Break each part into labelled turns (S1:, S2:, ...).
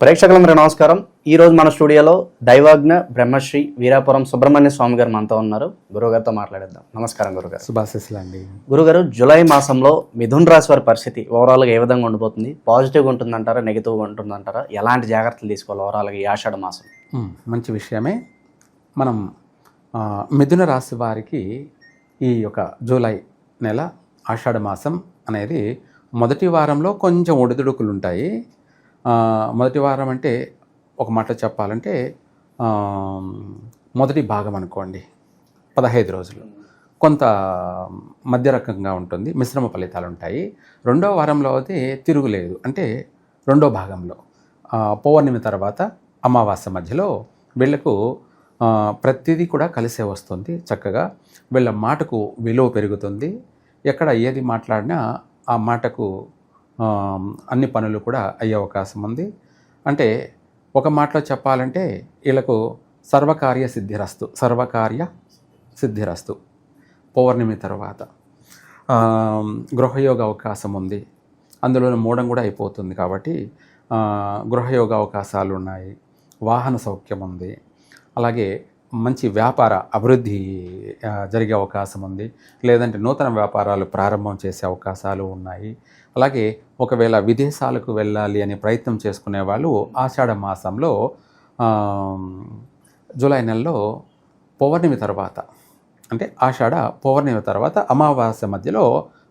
S1: ప్రేక్షకులందరూ నమస్కారం. ఈ రోజు మన స్టూడియోలో దైవాజ్ఞ బ్రహ్మశ్రీ వీరాపురం సుబ్రహ్మణ్య స్వామి గారు మనతో ఉన్నారు. గురుగారితో మాట్లాడేద్దాం. నమస్కారం గురుగారు
S2: శుభాశిస్సులు అండి
S1: గురుగారు జూలై మాసంలో మిథున్ రాశి వారి పరిస్థితి ఓవరాల్గా ఏ విధంగా ఉండిపోతుంది? పాజిటివ్గా ఉంటుందంటారా? నెగిటివ్గా ఉంటుందంటారా? ఎలాంటి జాగ్రత్తలు తీసుకోవాలి ఓవరాల్గా ఈ ఆషాఢ మాసం?
S2: మంచి విషయమే. మనం మిథున రాశి వారికి ఈ యొక్క జూలై నెల ఆషాఢ మాసం అనేది మొదటి వారంలో కొంచెం ఒడిదుడుకులు ఉంటాయి మొదటి వారం అంటే ఒక మాట చెప్పాలంటే మొదటి భాగం అనుకోండి. పదహైదు రోజులు. కొంత మధ్య రకంగా ఉంటుంది మిశ్రమ ఫలితాలు ఉంటాయి. రెండో వారంలో అయితే తిరుగులేదు. అంటే రెండో భాగంలో. పౌర్ణమి తర్వాత అమావాస్య మధ్యలో వీళ్ళకు ప్రతిదీ కూడా కలిసే వస్తుంది చక్కగా. వీళ్ళ మాటకు విలువ పెరుగుతుంది. ఎక్కడ ఏది మాట్లాడినా ఆ మాటకు అన్ని పనులు కూడా అయ్యే అవకాశం ఉంది. అంటే ఒక మాటలో చెప్పాలంటే వీళ్ళకు సర్వకార్య సిద్ధిరస్తు సర్వకార్య సిద్ధిరస్తు పౌర్ణమి తర్వాత. గృహయోగ అవకాశం ఉంది. అందులో మూడం కూడా అయిపోతుంది కాబట్టి గృహయోగ అవకాశాలు ఉన్నాయి. వాహన సౌఖ్యం ఉంది. అలాగే మంచి వ్యాపార అభివృద్ధి జరిగే అవకాశం ఉంది. లేదంటే నూతన వ్యాపారాలు ప్రారంభం చేసే అవకాశాలు ఉన్నాయి. అలాగే ఒకవేళ విదేశాలకు వెళ్ళాలి అనే ప్రయత్నం చేసుకునే వాళ్ళు ఆషాఢ మాసంలో జూలై నెలలో పౌర్ణమి తర్వాత అంటే ఆషాఢ పౌర్ణమి తర్వాత అమావాస్య మధ్యలో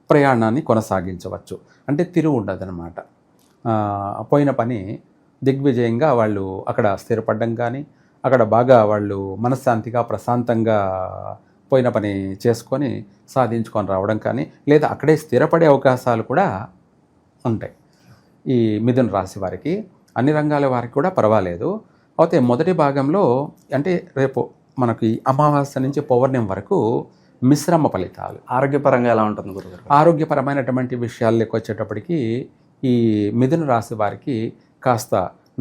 S2: ప్రయాణాన్ని కొనసాగించవచ్చు. అంటే తిరుగు ఉండదన్నమాట. పోయిన పని దిగ్విజయంగా వాళ్ళు అక్కడ స్థిరపడడం కానీ అక్కడ బాగా వాళ్ళు మనశ్శాంతిగా ప్రశాంతంగా పోయిన పని చేసుకొని సాధించుకొని రావడం కానీ లేదా అక్కడే స్థిరపడే అవకాశాలు కూడా ఉంటాయి. ఈ మిథున రాశి వారికి అన్ని రంగాల వారికి కూడా పర్వాలేదు. అయితే మొదటి భాగంలో అంటే రేపు మనకి అమావాస్య నుంచి పౌర్ణమి వరకు మిశ్రమ ఫలితాలు.
S1: ఆరోగ్యపరంగా ఎలా ఉంటుంది గురుగారు
S2: ఆరోగ్యపరమైనటువంటి విషయాల్లోకి వచ్చేటప్పటికి ఈ మిథున రాశి వారికి కాస్త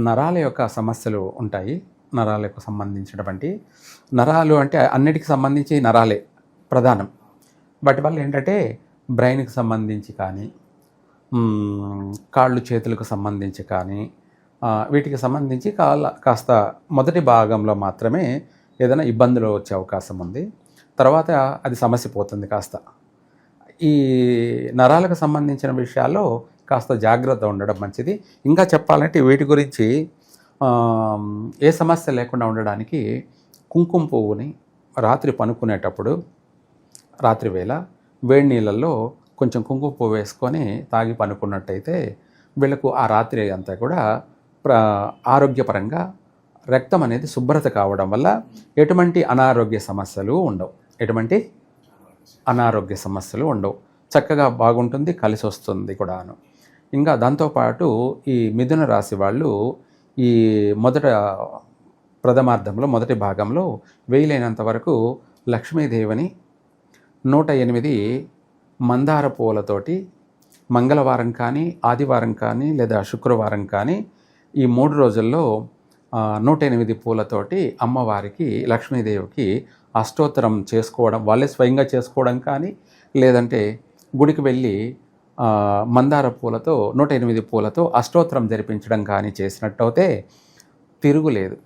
S2: నరాల యొక్క సమస్యలు ఉంటాయి. నరాలకు సంబంధించినటువంటి నరాలు అంటే అన్నిటికి సంబంధించి నరాలే ప్రధానం. వాటి వల్ల ఏంటంటే బ్రెయిన్కి సంబంధించి కానీ కాళ్ళు చేతులకు సంబంధించి కానీ వీటికి సంబంధించి కాల కాస్త మొదటి భాగంలో మాత్రమే ఏదైనా ఇబ్బందులు వచ్చే అవకాశం ఉంది. తర్వాత అది సమస్య పోతుంది కాస్త. ఈ నరాలకు సంబంధించిన విషయాల్లో కాస్త జాగ్రత్త ఉండడం మంచిది. ఇంకా చెప్పాలంటే వీటి గురించి ఏ సమస్య లేకుండా ఉండడానికి కుంకుమ పువ్వుని రాత్రి పనుకునేటప్పుడు రాత్రి వేళ వేడి నీళ్ళల్లో కొంచెం కుంకుమ పువ్వు వేసుకొని తాగి పనుకున్నట్టయితే వీళ్ళకు ఆ రాత్రి అంతా కూడా ప్ర ఆరోగ్యపరంగా రక్తం అనేది శుభ్రత కావడం వల్ల ఎటువంటి అనారోగ్య సమస్యలు ఉండవు. ఎటువంటి అనారోగ్య సమస్యలు ఉండవు. చక్కగా బాగుంటుంది కలిసి వస్తుంది కూడాను. ఇంకా దాంతోపాటు ఈ మిథున రాశి వాళ్ళు ఈ మొదట ప్రథమార్థంలో మొదటి భాగంలో వేయలేనంత వరకు లక్ష్మీదేవిని నూట ఎనిమిది మందార పూలతోటి మంగళవారం కానీ ఆదివారం కానీ లేదా శుక్రవారం కానీ ఈ మూడు రోజుల్లో నూట ఎనిమిది పూలతోటి అమ్మవారికి లక్ష్మీదేవికి అష్టోత్తరం చేసుకోవడం వాళ్ళే స్వయంగా చేసుకోవడం కానీ లేదంటే గుడికి వెళ్ళి మందార పూలతో నూట ఎనిమిది పూలతో అష్టోత్తరం జరిపించడం కానీ చేసినట్టయితే తిరుగులేదు.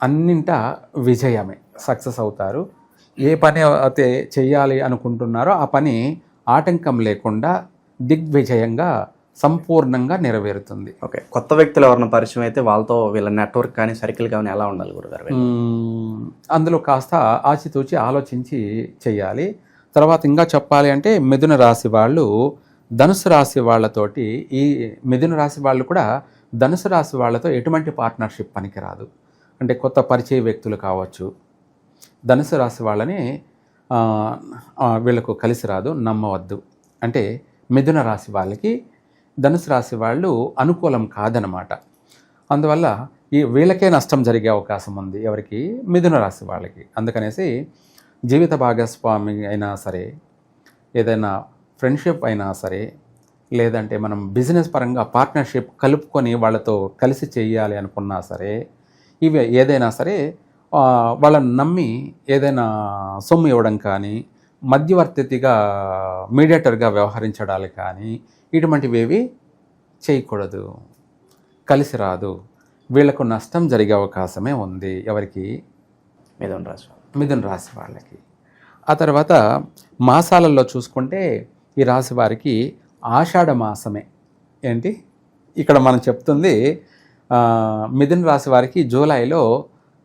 S2: అన్నింట విజయమే. సక్సెస్ అవుతారు. ఏ పని అయితే చేయాలి అనుకుంటున్నారో ఆ పని ఆటంకం లేకుండా దిగ్విజయంగా సంపూర్ణంగా నెరవేరుతుంది.
S1: ఓకే. కొత్త వ్యక్తులు ఎవరైనా పరిచయం అయితే వాళ్ళతో వీళ్ళ నెట్వర్క్ కానీ సర్కిల్ కానీ ఎలా ఉండాలి గురుగారు.
S2: అందులో కాస్త ఆచితూచి ఆలోచించి చేయాలి తర్వాత ఇంకా చెప్పాలి అంటే మిథున రాశి వాళ్ళు ధనుసు రాశి వాళ్ళతోటి ఈ మిథున రాశి వాళ్ళు కూడా ధనుసు రాశి వాళ్ళతో ఎటువంటి పార్ట్నర్షిప్ పనికిరాదు. అంటే కొత్త పరిచయ వ్యక్తులు కావచ్చు. ధనుసు రాశి వాళ్ళని వీళ్ళకు కలిసి రాదు నమ్మవద్దు. అంటే మిథున రాశి వాళ్ళకి ధనుసు రాశి వాళ్ళు అనుకూలం కాదనమాట. అందువల్ల ఈ వీళ్ళకే నష్టం జరిగే అవకాశం ఉంది ఎవరికి? మిథున రాశి వాళ్ళకి. అందుకనేసి జీవిత భాగస్వామి అయినా సరే ఏదైనా ఫ్రెండ్షిప్ అయినా సరే లేదంటే మనం బిజినెస్ పరంగా పార్ట్నర్షిప్ కలుపుకొని వాళ్ళతో కలిసి చేయాలి అనుకున్నా సరే ఇవి ఏదైనా సరే వాళ్ళని నమ్మి ఏదైనా సొమ్ము ఇవ్వడం కానీ మధ్యవర్తిగా మీడియేటర్గా వ్యవహరించడాలు కానీ ఇటువంటివి ఏవి చేయకూడదు. కలిసి రాదు. వీళ్ళకు నష్టం జరిగే అవకాశమే ఉంది. ఎవరికి?
S1: మిథున రాశి.
S2: మిథున రాశి వాళ్ళకి. ఆ తర్వాత మాసాలలో చూసుకుంటే ఈ రాశి వారికి ఆషాఢ మాసమే. ఏంటి? ఇక్కడ మనం చెప్తుంది మిథున రాశి వారికి జూలైలో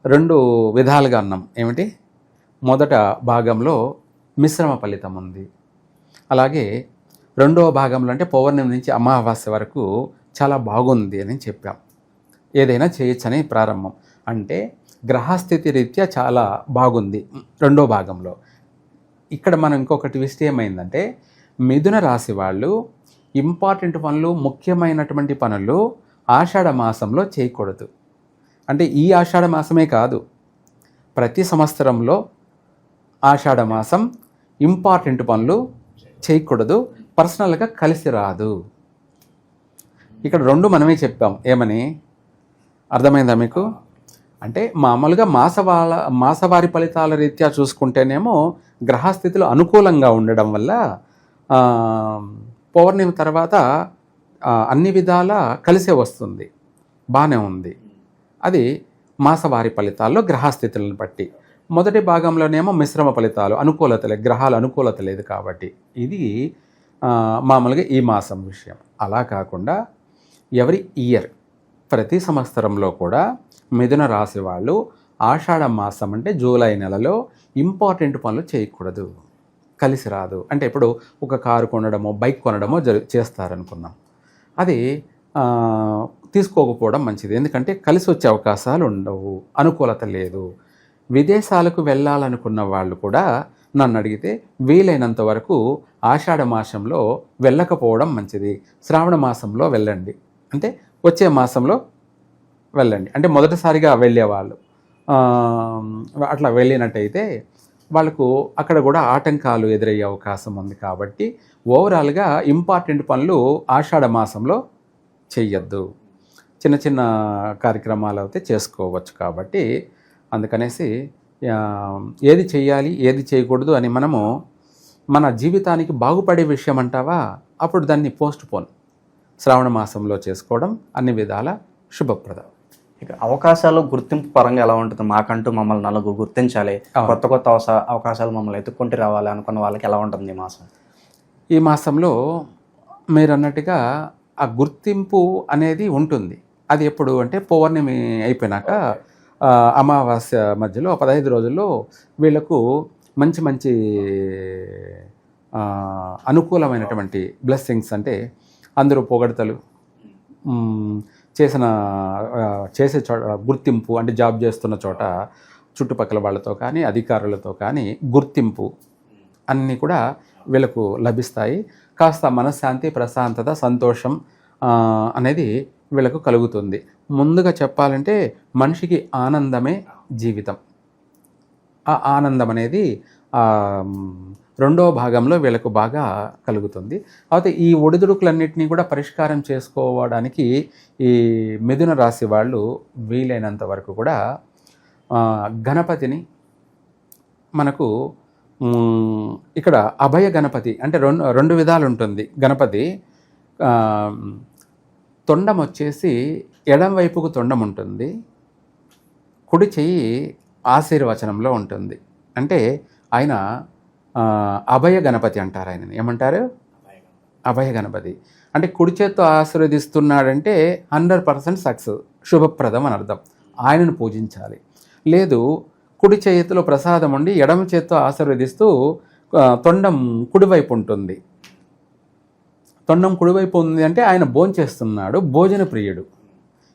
S2: రెండు విధాలుగా అన్నాం. ఏమిటి? మొదట భాగంలో మిశ్రమ ఫలితం ఉంది. అలాగే రెండవ భాగంలో అంటే పౌర్ణమి నుంచి అమావాస్య వరకు చాలా బాగుంది అని చెప్పాం. ఏదైనా చేయొచ్చని ప్రారంభం. అంటే గ్రహస్థితి రీత్యా చాలా బాగుంది. రెండో భాగంలో. ఇక్కడ మనం ఇంకొక ట్విస్ట్ ఏమైందంటే మిథున రాశి వాళ్ళు ఇంపార్టెంట్ పనులు ముఖ్యమైనటువంటి పనులు ఆషాఢ మాసంలో చేయకూడదు. అంటే ఈ ఆషాఢ మాసమే కాదు. ప్రతి సంవత్సరంలో ఆషాఢ మాసం ఇంపార్టెంట్ పనులు చేయకూడదు. పర్సనల్గా కలిసి రాదు. ఇక్కడ రెండు మనమే చెప్పాం. ఏమని? అర్థమైందా మీకు? అంటే మామూలుగా మాసవాళ మాసవారి ఫలితాల రీత్యా చూసుకుంటేనేమో గ్రహస్థితులు అనుకూలంగా ఉండడం వల్ల పౌర్ణమి తర్వాత అన్ని విధాల కలిసే వస్తుంది. బాగానే ఉంది. అది మాసవారి ఫలితాల్లో గ్రహస్థితులను బట్టి. మొదటి భాగంలోనేమో మిశ్రమ ఫలితాలు అనుకూలత లేదు. గ్రహాలు అనుకూలత లేదు కాబట్టి. ఇది మామూలుగా ఈ మాసం విషయం. అలా కాకుండా ఎవరి ఇయర్ ప్రతి సంవత్సరంలో కూడా మిథున రాశి వాళ్ళు ఆషాఢ మాసం అంటే జూలై నెలలో ఇంపార్టెంట్ పనులు చేయకూడదు. కలిసి రాదు. అంటే ఇప్పుడు ఒక కారు కొనడమో బైక్ కొనడమో జరు చేస్తారనుకుందాం. అది తీసుకోకపోవడం మంచిది. ఎందుకంటే కలిసి వచ్చే అవకాశాలు ఉండవు. అనుకూలత లేదు. విదేశాలకు వెళ్ళాలనుకున్న వాళ్ళు కూడా నన్ను అడిగితే వీలైనంత వరకు ఆషాఢ మాసంలో వెళ్ళకపోవడం మంచిది. శ్రావణ మాసంలో వెళ్ళండి. అంటే వచ్చే మాసంలో వెళ్ళండి. అంటే మొదటిసారిగా వెళ్ళేవాళ్ళు. అట్లా వెళ్ళినట్టయితే వాళ్ళకు అక్కడ కూడా ఆటంకాలు ఎదురయ్యే అవకాశం ఉంది కాబట్టి ఓవరాల్గా ఇంపార్టెంట్ పనులు ఆషాఢ మాసంలో చెయ్యొద్దు. చిన్న చిన్న కార్యక్రమాలు అయితే చేసుకోవచ్చు కాబట్టి అందుకనేసి ఏది చేయాలి ఏది చేయకూడదు అని మనము మన జీవితానికి బాగుపడే విషయం అంటావా? అప్పుడు దాన్ని పోస్ట్ పోన్. శ్రావణ మాసంలో చేసుకోవడం అన్ని విధాల శుభప్రదం.
S1: ఇక అవకాశాలు గుర్తింపు పరంగా ఎలా ఉంటుంది? మాకంటూ మమ్మల్ని నలుగురు గుర్తించాలి. కొత్త కొత్త అవకాశాలు మమ్మల్ని ఎత్తుక్కుంటూ రావాలి అనుకున్న వాళ్ళకి ఎలా ఉంటుంది ఈ మాసం?
S2: ఈ మాసంలో మీరు అన్నట్టుగా ఆ గుర్తింపు అనేది ఉంటుంది. అది ఎప్పుడు అంటే పౌర్ణమి అయిపోయినాక అమావాస్య మధ్యలో పదహైదు రోజుల్లో వీళ్ళకు మంచి మంచి అనుకూలమైనటువంటి బ్లెస్సింగ్స్ అంటే అందరూ పొగడతలు చేసిన చేసే చోట గుర్తింపు అంటే జాబ్ చేస్తున్న చోట చుట్టుపక్కల వాళ్ళతో కానీ అధికారులతో కానీ గుర్తింపు అన్నీ కూడా వీళ్ళకు లభిస్తాయి. కాస్త మనశ్శాంతి ప్రశాంతత సంతోషం అనేది వీళ్ళకు కలుగుతుంది. ముందుగా చెప్పాలంటే మనిషికి ఆనందమే జీవితం. ఆ ఆనందం అనేది రెండవ రెండో భాగంలో వీళ్ళకు బాగా కలుగుతుంది. అయితే ఈ ఒడిదుడుకులన్నింటినీ కూడా పరిష్కారం చేసుకోవడానికి ఈ మిథున రాశి వాళ్ళు వీలైనంత వరకు కూడా గణపతిని మనకు ఇక్కడ అభయ గణపతి అంటే రెండు రెండు విధాలు ఉంటుంది. గణపతి తొండం వచ్చేసి ఎడం వైపుకు తొండం ఉంటుంది. కుడి చెయ్యి ఆశీర్వచనంలో ఉంటుంది. అంటే ఆయన అభయ గణపతి అంటారు ఆయన ఏమంటారు? అభయ గణపతి. అంటే కుడి చేత్తో ఆశీర్వదిస్తున్నాడంటే హండ్రెడ్ పర్సెంట్ సక్సెస్ శుభప్రదం అని అర్థం. ఆయనను పూజించాలి. లేదు కుడి చేతిలో ప్రసాదం ఉండి ఎడమ చేత్తో ఆశీర్వదిస్తూ తొండం కుడివైపు ఉంటుంది. తొండం కుడివైపు ఉంది అంటే ఆయన భోంచేస్తున్నాడు భోజన ప్రియుడు.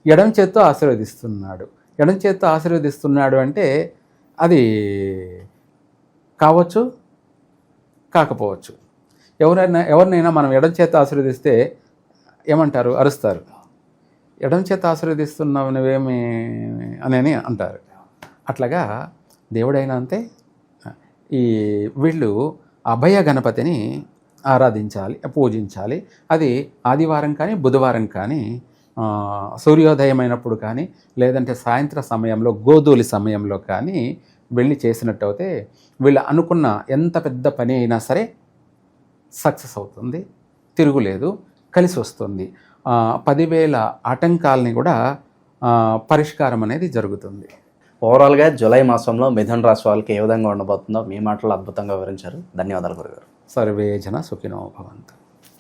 S2: ఎడం చేత్తో ఆశీర్వదిస్తున్నాడు. ఎడం చేత్తో ఆశీర్వదిస్తున్నాడు అంటే అది కావచ్చు? కాకపోవచ్చు. ఎవరైనా ఎవరినైనా మనం ఎడం చేత ఆశీర్వదిస్తే ఏమంటారు? అరుస్తారు. ఎడం చేత ఆశీర్వదిస్తున్నావు నువ్వేమి అని అంటారు. అట్లాగా దేవుడైనా అంతే. ఈ వీళ్ళు అభయ గణపతిని ఆరాధించాలి పూజించాలి. అది ఆదివారం కానీ బుధవారం కానీ సూర్యోదయమైనప్పుడు సూర్యోదయం అయినప్పుడు కానీ లేదంటే సాయంత్ర సమయంలో గోధూలి సమయంలో కానీ వెళ్ళి చేసినట్టయితే వీళ్ళు అనుకున్న ఎంత పెద్ద పని అయినా సరే సక్సెస్ అవుతుంది తిరుగులేదు కలిసి వస్తుంది. పదివేల ఆటంకాలని కూడా పరిష్కారం అనేది జరుగుతుంది.
S1: ఓవరాల్గా జూలై మాసంలో మిథున్ రాశి వాళ్ళకి ఏ విధంగా ఉండబోతుందో మీ మాటలు అద్భుతంగా వివరించారు. ధన్యవాదాలు గురుగారు.
S2: సర్వే జన సుఖినో భవంతు.